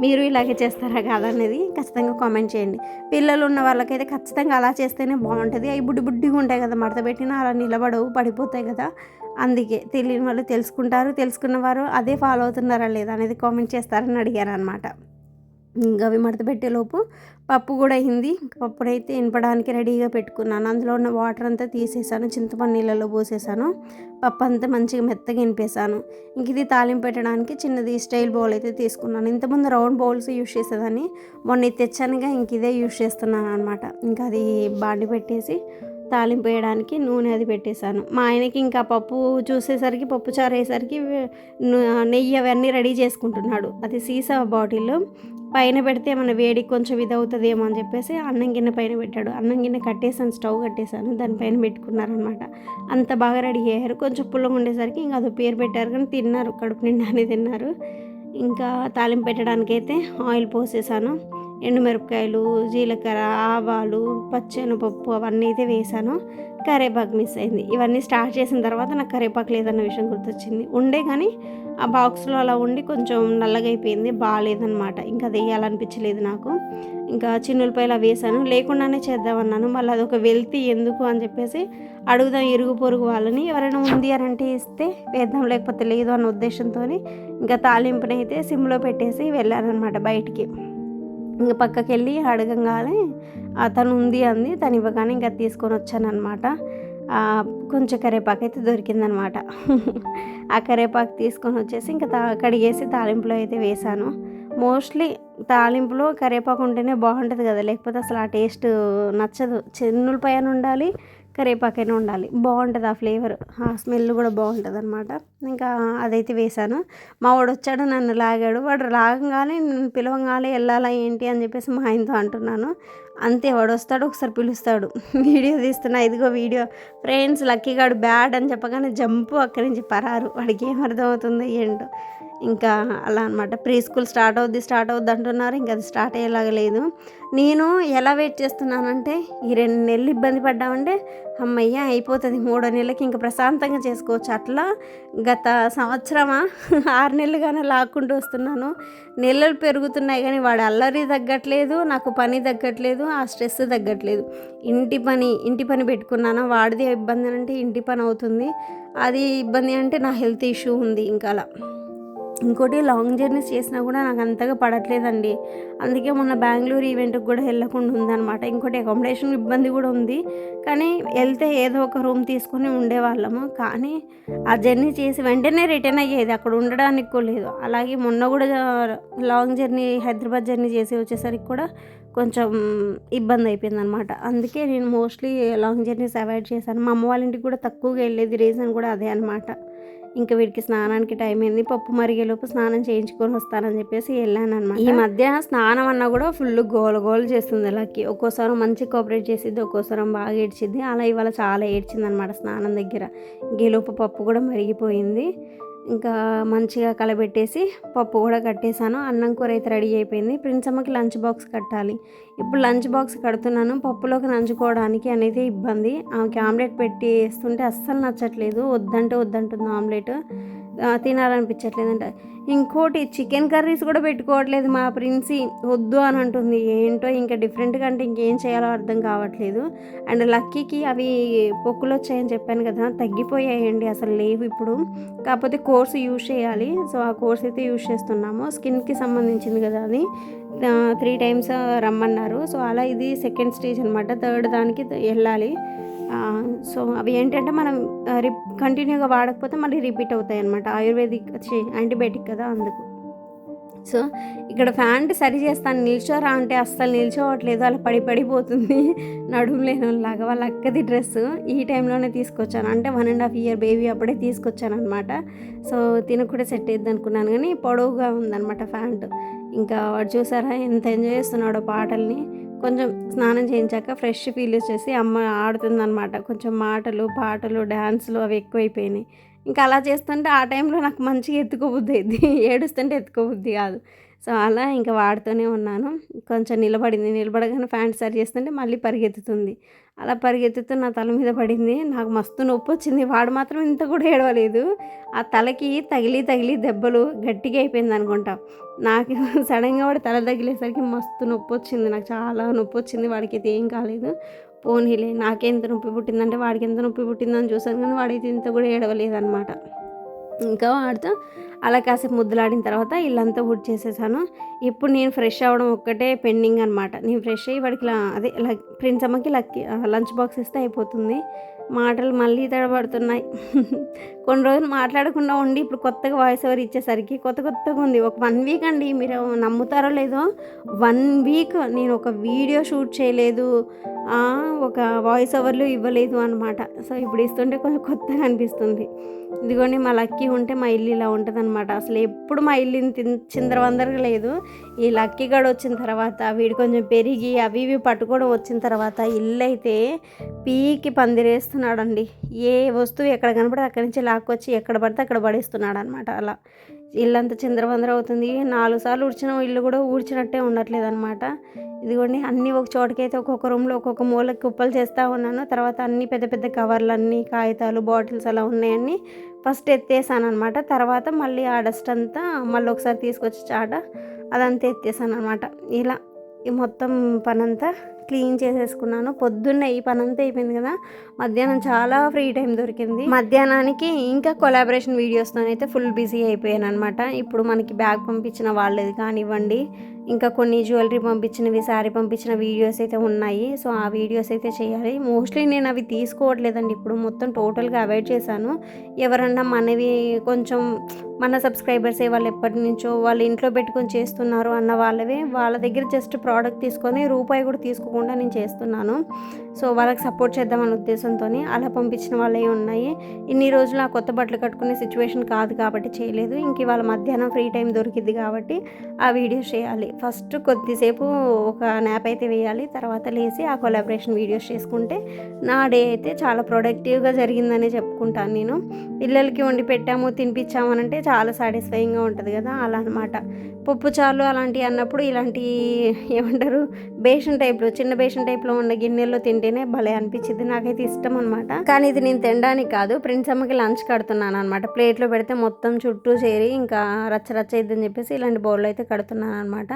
మీరు ఇలాగే చేస్తారా కాదనేది ఖచ్చితంగా కామెంట్ చేయండి. పిల్లలు ఉన్న వాళ్ళకైతే ఖచ్చితంగా అలా చేస్తేనే బాగుంటుంది. అవి బుడ్డి బుడ్డిగా ఉంటాయి కదా మడత పెట్టినా అలా నిలబడవు పడిపోతాయి కదా. అందుకే తెలియని వాళ్ళు తెలుసుకుంటారు తెలుసుకున్నవారు అదే ఫాలో అవుతున్నారా లేదా అనేది కామెంట్ చేస్తారని అడిగాను అనమాట ఇంకా అవి మడత పెట్టేలోపు పప్పు కూడా అయింది. పప్పునైతే ఇనపడానికి రెడీగా పెట్టుకున్నాను. అందులో ఉన్న వాటర్ అంతా తీసేసాను. చింతపండు నీళ్ళలో పోసేసాను. పప్పు అంతా మంచిగా మెత్తగా ఇనిపేసాను ఇంక ఇది తాలింపు పెట్టడానికి చిన్నది స్టైల్ బౌల్ అయితే తీసుకున్నాను. ఇంతకుముందు రౌండ్ బౌల్స్ యూస్ చేసేదాన్ని. మొన్న తెచ్చానుగా ఇంక ఇదే యూస్ చేస్తున్నాను అనమాట ఇంకా అది బాండి పెట్టేసి తాలింపు వేయడానికి నూనె అది పెట్టేశాను. మా ఆయనకి ఇంకా పప్పు చూసేసరికి పప్పు చారు వేసరికి నెయ్యి అవన్నీ రెడీ చేసుకుంటున్నాడు. అది సీసా బాటిల్. పైన పెడితే మన వేడి కొంచెం ఇది అవుతుందేమో అని చెప్పేసి అన్నం గిన్నె పైన పెట్టాడు. అన్నం గిన్నె కట్టేసాను స్టవ్ కట్టేశాను. దానిపైన పెట్టుకున్నారనమాట అంత బాగా రెడీ అయ్యారు. కొంచెం పుల్లగా ఉండేసరికి ఇంకా అది పేరు పెట్టారు కానీ తిన్నారు. కడుపు నిండానే తిన్నారు. ఇంకా తాలింపు పెట్టడానికైతే ఆయిల్ పోసేసాను ఎండుమిరపకాయలు జీలకర్ర ఆవాలు పచ్చెనపప్పు అవన్నీ అయితే వేసాను. కరేపాకు మిస్ అయింది. ఇవన్నీ స్టార్ట్ చేసిన తర్వాత నాకు కరేపాకు లేదన్న విషయం గుర్తొచ్చింది. ఉండే కానీ ఆ బాక్స్లో అలా ఉండి కొంచెం నల్లగా అయిపోయింది. బాగాలేదనమాట ఇంకా అది వేయాలనిపించలేదు నాకు. ఇంకా చిన్నులపై అవి వేసాను. లేకుండానే చేద్దామన్నాను. మళ్ళీ అదొక వెళ్తే ఎందుకు అని చెప్పేసి అడుగుదాం ఇరుగు పొరుగు వాళ్ళని. ఎవరైనా ఉంది అని అంటే ఇస్తే వేద్దాం లేకపోతే లేదు అన్న ఉద్దేశంతో ఇంకా తాలింపునైతే సిమ్లో పెట్టేసి వెళ్ళానమాట బయటికి. ఇంకా పక్కకి వెళ్ళి అడగంగానే తను ఉంది అంది తను ఇవ్వగానే ఇంకా తీసుకొని వచ్చానమాట కొంచెం కరేపాకు అయితే దొరికిందనమాట ఆ కరివేపాకు తీసుకొని వచ్చేసి ఇంకా తా కడిగేసి తాలింపులో అయితే వేసాను. మోస్ట్లీ తాలింపులో కరేపాకు ఉంటేనే బాగుంటుంది కదా లేకపోతే అసలు ఆ టేస్ట్ నచ్చదు. చెన్నులపైన ఉండాలి కరివేపాకైనా ఉండాలి. బాగుంటుంది ఆ ఫ్లేవర్. ఆ స్మెల్ కూడా బాగుంటుంది అనమాట ఇంకా అదైతే వేశాను మా వాడు వచ్చాడు నన్ను లాగాడు. వాడు లాగంగానే నన్ను పిలవంగానే వెళ్ళాలా ఏంటి? అని చెప్పేసి మా ఆయనతో అంటున్నాను. అంతే వాడు వస్తాడు ఒకసారి పిలుస్తాడు. వీడియో తీస్తున్నా ఇదిగో వీడియో. ఫ్రెండ్స్ లక్కీగాడు బ్యాడ్ అని చెప్పగానే జంపు అక్కడి నుంచి పరారు. వాడికి ఏం అర్థమవుతుందో ఏంటో. ఇంకా అలా అనమాట ప్రీ స్కూల్ స్టార్ట్ అవుద్ది స్టార్ట్ అవుద్ది అంటున్నారు. ఇంకా అది స్టార్ట్ అయ్యేలాగా లేదు. నేను ఎలా వెయిట్ చేస్తున్నానంటే ఈ రెండు నెలలు ఇబ్బంది పడ్డామంటే అమ్మయ్య అయిపోతుంది. మూడో నెలలకి ఇంకా ప్రశాంతంగా చేసుకోవచ్చు. అట్లా గత సంవత్సరమా ఆరు నెలలుగానే లాక్కుంటూ వస్తున్నాను. నెలలు పెరుగుతున్నాయి కానీ వాడు అల్లరి తగ్గట్లేదు నాకు పని తగ్గట్లేదు ఆ స్ట్రెస్ తగ్గట్లేదు. ఇంటి పని ఇంటి పని పెట్టుకున్నాను? వాడిది ఇబ్బంది అంటే ఇంటి పని అవుతుంది. అది ఇబ్బంది అంటే నా హెల్త్ ఇష్యూ ఉంది. ఇంకా అలా. ఇంకోటి లాంగ్ జర్నీస్ చేసినా కూడా నాకు అంతగా పడట్లేదండి. అందుకే మొన్న బెంగళూరు ఈవెంట్కి కూడా వెళ్ళకుండా ఉందన్నమాట. ఇంకోటి అకామిడేషన్ ఇబ్బంది కూడా ఉంది. కానీ వెళ్తే ఏదో ఒక రూమ్ తీసుకొని ఉండేవాళ్ళము. కానీ ఆ జర్నీ చేసి వెంటనే రిటర్న్ అయ్యేది. అక్కడ ఉండడానికి కూడా లేదు. అలాగే మొన్న కూడా లాంగ్ జర్నీ హైదరాబాద్ జర్నీ చేసి వచ్చేసరికి కూడా కొంచెం ఇబ్బంది అయిపోయింది అనమాట అందుకే నేను మోస్ట్లీ లాంగ్ జర్నీస్ అవాయిడ్ చేశాను. మా అమ్మ వాళ్ళ ఇంటికి కూడా తక్కువగా వెళ్ళేది రీజన్ కూడా అదే అనమాట ఇంకా వీడికి స్నానానికి టైం అయింది. పప్పు మరిగేలోపు స్నానం చేయించుకొని వస్తానని చెప్పేసి వెళ్ళాను అనమాట ఈ మధ్య స్నానం అన్నా కూడా ఫుల్ గోల గోల చేస్తుంది లక్కి. ఒక్కోసారి మంచి కోఆపరేట్ చేసిద్ది ఒక్కోసారి బాగా ఏడ్చిద్ది. అలా ఇవాళ చాలా ఏడ్చింది అనమాట స్నానం దగ్గర. గేలోపు పప్పు కూడా మరిగిపోయింది. ఇంకా మంచిగా కలబెట్టేసి పప్పు కూడా కట్టేశాను. అన్నం కూర అయితే రెడీ అయిపోయింది. ప్రిన్సమ్మకి లంచ్ బాక్స్ కట్టాలి. ఇప్పుడు లంచ్ బాక్స్ కడుతున్నాను. పప్పులోకి నంచుకోవడానికి అనేది ఇబ్బంది. ఆమెకి ఆమ్లెట్ పెట్టి వేస్తుంటే అస్సలు నచ్చట్లేదు. వద్దంటే వద్దంటుంది ఆమ్లెట్. తినాలనిపించట్లేదంట. ఇంకోటి చికెన్ కర్రీస్ కూడా పెట్టుకోవట్లేదు మా ప్రిన్సి. వద్దు అని అంటుంది. ఏంటో ఇంకా డిఫరెంట్గా అంటే ఇంకేం చేయాలో అర్థం కావట్లేదు. అండ్ లక్కీకి అవి పొక్కులు వచ్చాయని చెప్పాను కదా తగ్గిపోయాయండి. అసలు లేవు ఇప్పుడు. కాకపోతే కోర్స్ యూజ్ చేయాలి. సో ఆ కోర్స్ అయితే యూజ్ చేస్తున్నాము. స్కిన్కి సంబంధించింది కదా అది. త్రీ టైమ్స్ రమ్మన్నారు. సో అలా ఇది సెకండ్ స్టేజ్ అనమాట థర్డ్ దానికి వెళ్ళాలి. సో అవి ఏంటంటే మనం రిప్ కంటిన్యూగా వాడకపోతే మళ్ళీ రిపీట్ అవుతాయి అనమాట ఆయుర్వేదిక్ యాంటీబయాటిక్ కదా అందుకు. సో ఇక్కడ ఫ్యాంట్ సరి చేస్తాను. నిల్చోరా అంటే అస్సలు నిల్చోవట్లేదు. అలా పడి పడిపోతుంది నడుము లేని లాగా వాళ్ళ అక్కది డ్రెస్ ఈ టైంలోనే తీసుకొచ్చాను. అంటే one and half year baby అప్పుడే తీసుకొచ్చాను అనమాట సో తినకు కూడా సెట్ అయ్యింది అనుకున్నాను కానీ పొడవుగా ఉందన్నమాట ఫ్యాంట్. ఇంకా వాడు చూసారా ఎంత ఎంజాయ్ చేస్తున్నాడో పాటల్ని. కొంచెం స్నానం చేయించాక ఫ్రెష్ ఫీల్ వచ్చేసి అమ్మ ఆడుతుందనమాట కొంచెం మాటలు పాటలు డ్యాన్సులు అవి ఎక్కువైపోయినాయి. ఇంకా అలా చేస్తుంటే ఆ టైంలో నాకు మంచిగా ఎత్తుకోబుద్ది అయింది ఏడుస్తుంటే ఎత్తుకోబుద్ది కాదు. సో అలా ఇంకా వాడుతూనే ఉన్నాను. కొంచెం నిలబడింది. నిలబడగానే ప్యాంట్ సరి చేస్తుంటే మళ్ళీ పరిగెత్తుతుంది. అలా పరిగెత్తుతూ నా తల మీద పడింది. నాకు మస్తు నొప్పి వచ్చింది. వాడు మాత్రం ఇంత కూడా ఏడవలేదు. ఆ తలకి తగిలి తగిలి దెబ్బలు గట్టిగా అయిపోయింది అనుకుంటా. నాకు సడన్గా వాడు తల తగిలేసరికి మస్తు నొప్పి వచ్చింది. నాకు చాలా నొప్పి వచ్చింది. వాడికి అయితే ఏం కాలేదు. పోనీలే నాకెంత నొప్పి పుట్టిందంటే వాడికి ఎంత నొప్పి పుట్టిందని చూసాను కానీ వాడైతే ఇంత కూడా ఏడవలేదన్నమాట. ఇంకా వాడితో అలా కాసేపు ముద్దులాడిన తర్వాత ఇల్లంతా వుడ్ చేసేసాను ఇప్పుడు నేను ఫ్రెష్ అవ్వడం ఒక్కటే పెండింగ్ అనమాట నేను ఫ్రెష్ అయ్యి వాడికి అదే ప్రిన్స్ అమ్మకి లక్కి లంచ్ బాక్స్ ఇస్తే అయిపోతుంది. మాటలు మళ్ళీ తడబడుతున్నాయి. కొన్ని రోజులు మాట్లాడకుండా ఉండి ఇప్పుడు కొత్తగా వాయిస్ ఓవర్ ఇచ్చేసరికి కొత్త కొత్తగా ఉంది. ఒక వన్ వీక్ అండి. మీరు నమ్ముతారో లేదో వన్ వీక్ నేను ఒక వీడియో షూట్ చేయలేదు. ఒక వాయిస్ ఓవర్లు ఇవ్వలేదు అనమాట సో ఇప్పుడు ఇస్తుంటే కొంచెం కొత్తగా అనిపిస్తుంది. ఇదిగోండి మా లక్కీ ఉంటే మా ఇల్లు ఇలా ఉంటుంది అనమాట అసలు ఎప్పుడు మా ఇల్లు చిందరవందరగా లేదు. ఈ లక్కీ గడు వచ్చిన తర్వాత వీడు కొంచెం పెరిగి అవి ఇవి పట్టుకోవడం వచ్చిన తర్వాత ఇల్లు అయితే పీకి పందిరేస్తున్నాడండి. ఏ వస్తువు ఎక్కడ కనపడితే అక్కడి నుంచి లాక్కొచ్చి ఎక్కడ పడితే అక్కడ పడేస్తున్నాడు అనమాట అలా. ఇల్లంతా చిందరవందర అవుతుంది. నాలుగు సార్లు ఊడ్చిన ఇల్లు కూడా ఊడ్చినట్టే ఉండట్లేదు అనమాట ఇదిగోండి అన్నీ ఒక చోటకైతే ఒక్కొక్క రూమ్లో ఒక్కొక్క మూలకి కుప్పలు చేస్తూ ఉన్నాను. తర్వాత అన్ని పెద్ద పెద్ద కవర్లు అన్నీ కాగితాలు బాటిల్స్ అలా ఉన్నాయని ఫస్ట్ ఎత్తేసాను అనమాట తర్వాత మళ్ళీ ఆ డస్ట్ అంతా మళ్ళీ ఒకసారి తీసుకొచ్చి చాట అదంతా ఎత్తేసాను అనమాట ఇలా ఈ మొత్తం పనంతా క్లీన్ చేసేసుకున్నాను. పొద్దున్నే ఈ పని అంతా అయిపోయింది కదా. మధ్యాహ్నం చాలా ఫ్రీ టైం దొరికింది. మధ్యాహ్నానికి ఇంకా కొలాబరేషన్ వీడియోస్తోనైతే ఫుల్ బిజీ అయిపోయాను అనమాట ఇప్పుడు మనకి బ్యాగ్ పంపించిన వాళ్ళది కానివ్వండి ఇంకా కొన్ని జ్యువెలరీ పంపించినవి శారీ పంపించిన వీడియోస్ అయితే ఉన్నాయి. సో ఆ వీడియోస్ అయితే చేయాలి. మోస్ట్లీ నేను అవి తీసుకోవట్లేదండి. ఇప్పుడు మొత్తం టోటల్గా అవాయిడ్ చేశాను. ఎవరన్నా మనవి కొంచెం మన సబ్స్క్రైబర్సే వాళ్ళు ఎప్పటి నుంచో వాళ్ళు ఇంట్లో పెట్టుకొని చేస్తున్నారు అన్న వాళ్ళవే వాళ్ళ దగ్గర జస్ట్ ప్రోడక్ట్ తీసుకొని రూపాయి కూడా తీసుకోకుండా నేను చేస్తున్నాను. సో వాళ్ళకి సపోర్ట్ చేద్దామనే ఉద్దేశంతో అలా పంపించిన వాళ్ళే ఉన్నాయి. ఇన్ని రోజులు ఆ కొత్త బట్టలు కట్టుకునే సిచ్యువేషన్ కాదు కాబట్టి చేయలేదు. ఇంక ఇవాళ మధ్యాహ్నం ఫ్రీ టైం దొరికింది కాబట్టి ఆ వీడియోస్ చేయాలి. ఫస్ట్ కొద్దిసేపు ఒక న్యాప్ అయితే వేయాలి. తర్వాత లేచి ఆ కొలాబరేషన్ వీడియోస్ చేసుకుంటే నా డే అయితే చాలా ప్రొడక్టివ్గా జరిగిందని చెప్పుకుంటాను నేను. పిల్లలకి వండి పెట్టాము తినిపించాము అని అంటే చాలా సాటిస్ఫైయింగ్గా ఉంటుంది కదా అలా అనమాట పప్పు చాలు అలాంటివి అన్నప్పుడు ఇలాంటి ఏమంటారు బేషన్ టైప్లో చిన్న బేషన్ టైప్లో ఉన్న గిన్నెల్లో తింటేనే భలే అనిపించింది నాకైతే ఇష్టం అనమాట కానీ ఇది నేను తినడానికి కాదు ప్రిన్స్ అమ్మకి లంచ్ కడుతున్నాను అనమాట ప్లేట్లో పెడితే మొత్తం చుట్టూ చేరి ఇంకా రచ్చ రచ్చ అయిద్దని చెప్పేసి ఇలాంటి బౌల్లో అయితే కడుతున్నాను అనమాట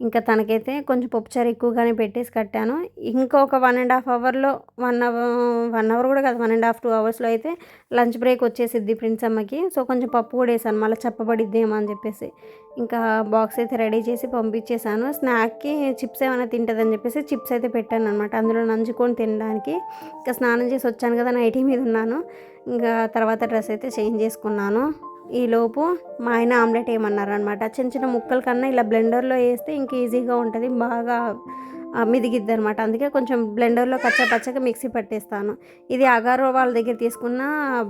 ఇంకా తనకైతే కొంచెం పప్పుచారు ఎక్కువగానే పెట్టేసి కట్టాను. ఇంకొక వన్ అండ్ హాఫ్ అవర్లో వన్ అవర్ వన్ అవర్ కూడా కాదు వన్ అండ్ హాఫ్ టూ అవర్స్లో అయితే లంచ్ బ్రేక్ వచ్చేసిద్ది ప్రిన్స్ అమ్మకి. సో కొంచెం పప్పు కూడా వేసాను మళ్ళీ చెప్పబడిద్దేమో అని చెప్పేసి. ఇంకా బాక్స్ అయితే రెడీ చేసి పంపించేశాను. స్నాక్కి చిప్స్ ఏమైనా తింటుందని చెప్పేసి చిప్స్ అయితే పెట్టాను అనమాట అందులో నంచుకొని తినడానికి. ఇంకా స్నానం చేసి వచ్చాను కదా నైటీ మీద ఉన్నాను. ఇంకా తర్వాత డ్రెస్ అయితే చేంజ్ చేసుకున్నాను. ఈలోపు మా ఆయన ఆమ్లెట్ వేయమన్నారనమాట చిన్న చిన్న ముక్కల కన్నా ఇలా బ్లెండర్లో వేస్తే ఇంక ఈజీగా ఉంటుంది. బాగా మిదిగిద్ది అనమాట అందుకే కొంచెం బ్లెండర్లో కచ్చా పచ్చగా మిక్సీ పట్టేస్తాను. ఇది అగారో వాళ్ళ దగ్గర తీసుకున్న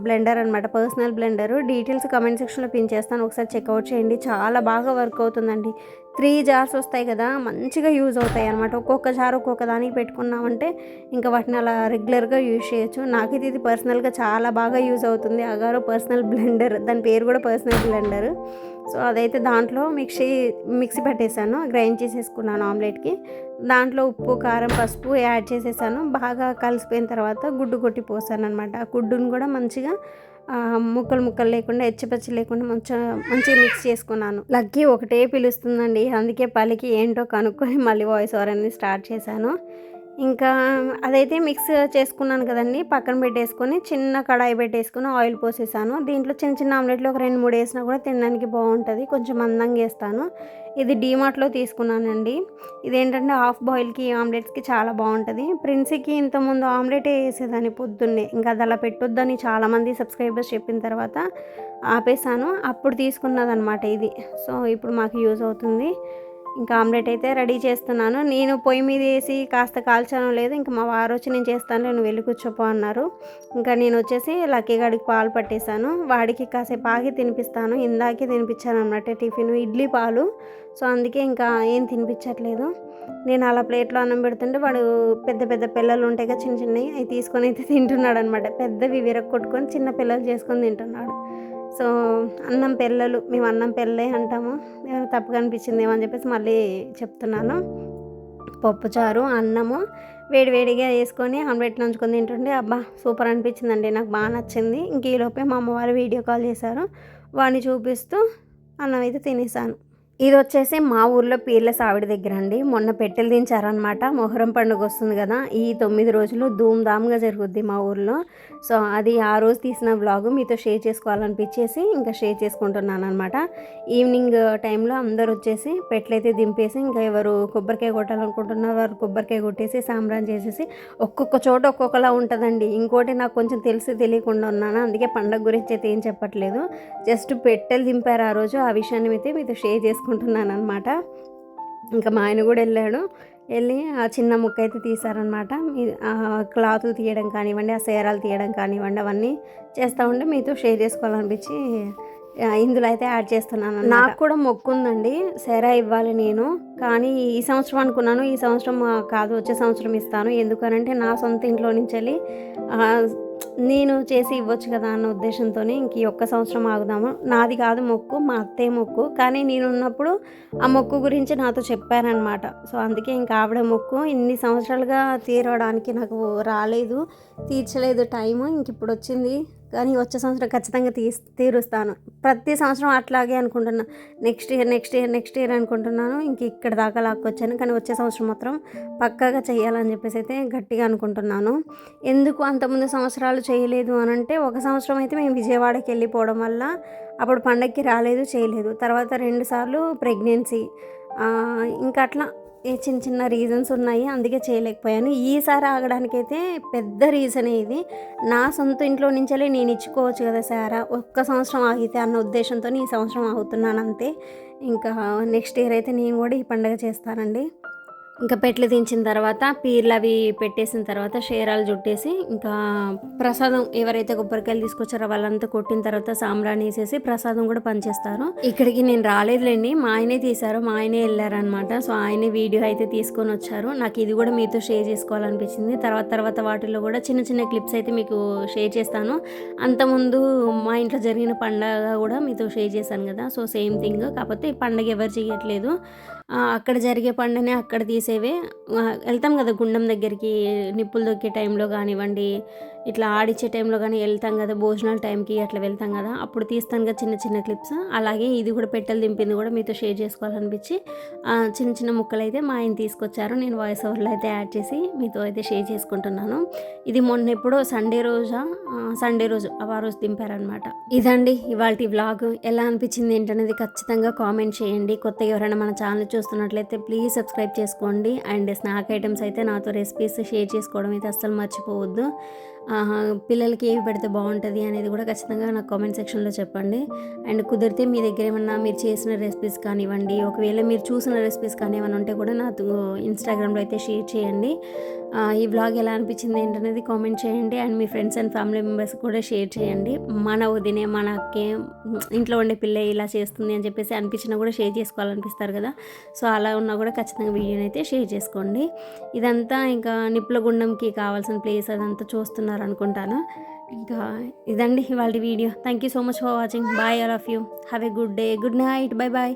బ్లెండర్ అనమాట పర్సనల్ బ్లెండర్. డీటెయిల్స్ కమెంట్ సెక్షన్లో పిన్ చేస్తాను. ఒకసారి చెక్అవుట్ చేయండి. చాలా బాగా వర్క్ అవుతుందండి. త్రీ జార్స్ వస్తాయి కదా మంచిగా యూజ్ అవుతాయి అనమాట ఒక్కొక్క జార్ ఒక్కొక్క దానికి పెట్టుకున్నామంటే ఇంకా వాటిని అలా రెగ్యులర్గా యూజ్ చేయొచ్చు. నాకైతే ఇది పర్సనల్గా చాలా బాగా యూజ్ అవుతుంది. Agaro personal blender. దాని పేరు కూడా పర్సనల్ బ్లెండర్. సో అదైతే దాంట్లో మిక్సీ మిక్సీ పెట్టేశాను గ్రైండ్ చేసేసుకున్నాను ఆమ్లెట్కి. దాంట్లో ఉప్పు కారం పసుపు యాడ్ చేసేసాను. బాగా కలిసిపోయిన తర్వాత గుడ్డు కొట్టి పోసాను అనమాట ఆ గుడ్డును కూడా మంచిగా ముక్కలు ముక్కలు లేకుండా ఎచ్చిపచ్చి లేకుండా మంచిగా మంచిగా మిక్స్ చేసుకున్నాను. లక్కీ ఒకటే పిలుస్తుందండి. అందుకే పలికి ఏంటో కనుక్కొని మళ్ళీ వాయిస్ ఓవర్ అనేది స్టార్ట్ చేశాను. ఇంకా అదైతే మిక్స్ చేసుకున్నాను కదండి. పక్కన పెట్టేసుకొని చిన్న కడాయి పెట్టేసుకొని ఆయిల్ పోసేసాను. దీంట్లో చిన్న చిన్న ఆమ్లెట్లు ఒక రెండు మూడు వేసినా కూడా తినడానికి బాగుంటుంది. కొంచెం అందంగా వేస్తాను. ఇది డీమార్ట్లో తీసుకున్నానండి. ఇదేంటంటే హాఫ్ బాయిల్కి ఆమ్లెట్స్కి చాలా బాగుంటుంది. ప్రిన్సీకి ఇంతకుముందు ఆమ్లెటే వేసేదాన్ని పొద్దున్నే. ఇంకా అది అలా పెట్టొద్దని చాలామంది సబ్స్క్రైబర్స్ చెప్పిన తర్వాత ఆపేసాను. అప్పుడు తీసుకున్నదనమాట ఇది. సో ఇప్పుడు మాకు యూజ్ అవుతుంది. ఇంకా ఆమ్లెట్ అయితే రెడీ చేస్తున్నాను. నేను పొయ్యి మీద వేసి కాస్త కాల్చడం లేదు. ఇంకా మా వారు వచ్చి నేను చేస్తాను నేను వెళ్ళి కూర్చోపో అన్నారు. ఇంకా నేను వచ్చేసి లక్కీ గడికి పాలు పట్టేశాను. వాడికి కాసేపు ఆగి తినిపిస్తాను. ఇందాకే తినిపించాను అన్నమాట టిఫిన్ ఇడ్లీ పాలు. సో అందుకే ఇంకా ఏం తినిపించట్లేదు. నేను అలా ప్లేట్లో అన్నం పెడుతుంటే వాడు పెద్ద పెద్ద పిల్లలు ఉంటాయి కదా చిన్న చిన్నవి అవి తీసుకొని అయితే తింటున్నాడు అనమాట పెద్దవి విరగ కొట్టుకొని చిన్న పిల్లలు చేసుకొని తింటున్నాడు. సో అన్నం పిల్లలు మేము అన్నం పిల్లలే అంటాము. తప్పుగా అనిపించింది ఏమని చెప్పేసి మళ్ళీ చెప్తున్నాను. పప్పుచారు అన్నము వేడివేడిగా వేసుకొని ఆమ్లెట్ నంచుకొని తింటుంటే అబ్బా సూపర్ అనిపించిందండి. నాకు బాగా నచ్చింది. ఇంక ఈలోపే మా అమ్మవారు వీడియో కాల్ చేశారు. వాడిని చూపిస్తూ అన్నం అయితే తినేసాను. ఇది వచ్చేసి మా ఊర్లో పీర్ల సావిడి దగ్గర అండి మొన్న పెట్టెలు దించారనమాట మొహరం పండుగ వస్తుంది కదా ఈ తొమ్మిది రోజులు ధూమ్ధామ్గా జరుగుద్ది మా ఊర్లో. సో అది ఆ రోజు తీసిన వ్లాగు మీతో షేర్ చేసుకోవాలనిపించేసి ఇంకా షేర్ చేసుకుంటున్నాను అనమాట ఈవినింగ్ టైంలో అందరు వచ్చేసి పెట్టెలైతే దింపేసి ఇంకా ఎవరు కొబ్బరికాయ కొట్టాలనుకుంటున్నారు వారు కొబ్బరికాయ కొట్టేసి సాంబ్రాన్ చేసేసి ఒక్కొక్క చోట ఒక్కొక్కలా ఉంటుందండి. ఇంకోటి నాకు కొంచెం తెలిసి తెలియకుండా ఉన్నాను. అందుకే పండగ గురించి అయితే ఏం చెప్పట్లేదు. జస్ట్ పెట్టెలు దింపారు ఆ రోజు. ఆ విషయాన్ని అయితే మీతో షేర్ చేసుకుంటున్నాను అనమాట ఇంకా మా ఆయన కూడా వెళ్ళాడు. వెళ్ళి ఆ చిన్న ముక్క అయితే తీసారనమాట మీ క్లాతులు తీయడం కానివ్వండి ఆ సేరాలు తీయడం కానివ్వండి అవన్నీ చేస్తూ ఉంటే మీతో షేర్ చేసుకోవాలనిపించి ఇందులో అయితే యాడ్ చేస్తున్నాను నాకు కూడా మొక్కు ఉందండి. సేరా ఇవ్వాలి నేను. కానీ ఈ సంవత్సరం అనుకున్నాను. ఈ సంవత్సరం కాదు వచ్చే సంవత్సరం ఇస్తాను. ఎందుకనంటే నా సొంత ఇంట్లో నుంచి వెళ్ళి నేను చేసి ఇవ్వచ్చు కదా అన్న ఉద్దేశంతో ఇంక ఈ ఒక్క సంవత్సరం ఆగుదాము. నాది కాదు మొక్కు మా అత్తయ్య మొక్కు. కానీ నేను ఉన్నప్పుడు ఆ మొక్కు గురించి నాతో చెప్పారనమాట సో అందుకే ఇంకా ఆవిడ మొక్కు ఇన్ని సంవత్సరాలుగా తీరడానికి నాకు రాలేదు తీర్చలేదు టైము. ఇంక ఇప్పుడు వచ్చింది కానీ వచ్చే సంవత్సరం ఖచ్చితంగా తీ తీరుస్తాను. ప్రతి సంవత్సరం అట్లాగే అనుకుంటున్నా. Next year next year next year అనుకుంటున్నాను. ఇంక ఇక్కడ దాకా లాక్కొచ్చాను. కానీ వచ్చే సంవత్సరం మాత్రం పక్కాగా చేయాలని చెప్పేసి అయితే గట్టిగా అనుకుంటున్నాను. ఎందుకు అంతకుముందు సంవత్సరాలు చేయలేదు అని అంటే ఒక సంవత్సరం అయితే మేము విజయవాడకి వెళ్ళిపోవడం వల్ల అప్పుడు పండగకి రాలేదు చేయలేదు. తర్వాత రెండుసార్లు ప్రెగ్నెన్సీ. ఇంకా అట్లా చిన్న చిన్న రీజన్స్ ఉన్నాయి అందుకే చేయలేకపోయాను. ఈసారి ఆగడానికైతే పెద్ద రీజన్ ఇది. నా సొంత ఇంట్లో నుంచే నేను ఇచ్చుకోవచ్చు కదా సారా. ఒక్క సంవత్సరం ఆగితే అన్న ఉద్దేశంతో ఈ సంవత్సరం ఆగుతున్నాను అంతే. ఇంకా నెక్స్ట్ ఇయర్ అయితే నేను కూడా ఈ పండగ చేస్తానండి. ఇంకా పెట్లు దించిన తర్వాత పీర్లు అవి పెట్టేసిన తర్వాత షేరాలు చుట్టేసి ఇంకా ప్రసాదం ఎవరైతే కొబ్బరికాయలు తీసుకొచ్చారో వాళ్ళంతా కొట్టిన తర్వాత సాంబ్రాణి వేసేసి ప్రసాదం కూడా పనిచేస్తారు ఇక్కడికి నేను రాలేదులేండి. మా ఆయనే తీశారు. మా ఆయనే వెళ్ళారనమాట సో ఆయనే వీడియో అయితే తీసుకొని వచ్చారు. నాకు ఇది కూడా మీతో షేర్ చేసుకోవాలనిపించింది. తర్వాత తర్వాత వాటిల్లో కూడా చిన్న చిన్న క్లిప్స్ అయితే మీకు షేర్ చేస్తాను. అంతకుముందు మా ఇంట్లో జరిగిన పండగ కూడా మీతో షేర్ చేశాను కదా. So same thing. కాకపోతే ఈ పండగ ఎవరు చేయట్లేదు. అక్కడ జరిగే పండునే అక్కడ తీసేవే. వెళ్తాం కదా గుండం దగ్గరికి నిప్పులు దొక్కే టైంలో కానివ్వండి ఇట్లా ఆడిచ్చే టైంలో కానీ వెళ్తాం కదా భోజనాల టైంకి అట్లా వెళ్తాం కదా అప్పుడు తీస్తాను కదా చిన్న చిన్న క్లిప్స్ అలాగే ఇది కూడా పెట్టెలు దింపింది కూడా మీతో షేర్ చేసుకోవాలనిపించి చిన్న చిన్న ముక్కలు అయితే మా ఆయన తీసుకొచ్చారు. నేను వాయిస్ ఓవర్లో అయితే యాడ్ చేసి మీతో అయితే షేర్ చేసుకుంటున్నాను. ఇది మొన్న ఎప్పుడో సండే రోజా సండే రోజు ఆ రోజు దింపారనమాట ఇదండి ఇవాళ వ్లాగ్ ఎలా అనిపించింది ఏంటనేది ఖచ్చితంగా కామెంట్ చేయండి. కొత్తగా ఎవరైనా మన ఛానల్ చూస్తున్నట్లయితే ప్లీజ్ సబ్స్క్రైబ్ చేసుకోండి. అండ్ స్నాక్ ఐటమ్స్ అయితే నాతో రెసిపీస్ షేర్ చేసుకోవడం అయితే అస్సలు మర్చిపోవద్దు. పిల్లలకి ఏవి పెడితే బాగుంటుంది అనేది కూడా ఖచ్చితంగా నాకు కామెంట్ సెక్షన్లో చెప్పండి. అండ్ కుదిరితే మీ దగ్గర ఏమన్నా మీరు చేసిన రెసిపీస్ కానివ్వండి ఒకవేళ మీరు చూసిన రెసిపీస్ కానీ ఏమైనా ఉంటే కూడా నాకు ఇన్స్టాగ్రామ్లో అయితే షేర్ చేయండి. ఈ వ్లాగ్ ఎలా అనిపించింది ఏంటనేది కామెంట్ చేయండి. అండ్ మీ ఫ్రెండ్స్ అండ్ ఫ్యామిలీ మెంబర్స్ కూడా షేర్ చేయండి. మన వదినే మనకే ఇంట్లో ఉండే పిల్ల ఇలా చేస్తుంది అని చెప్పేసి అనిపించినా కూడా షేర్ చేసుకోవాలనిపిస్తారు కదా. సో అలా ఉన్నా కూడా ఖచ్చితంగా వీడియోని అయితే షేర్ చేసుకోండి. ఇదంతా ఇంకా నిప్పుల గుండంకి కావాల్సిన ప్లేస్ అదంతా చూస్తున్నారు అనుకుంటాను. ఇంకా ఇదండి ఇవాళ video. Thank you so much for watching bye all of you have a good day good night bye bye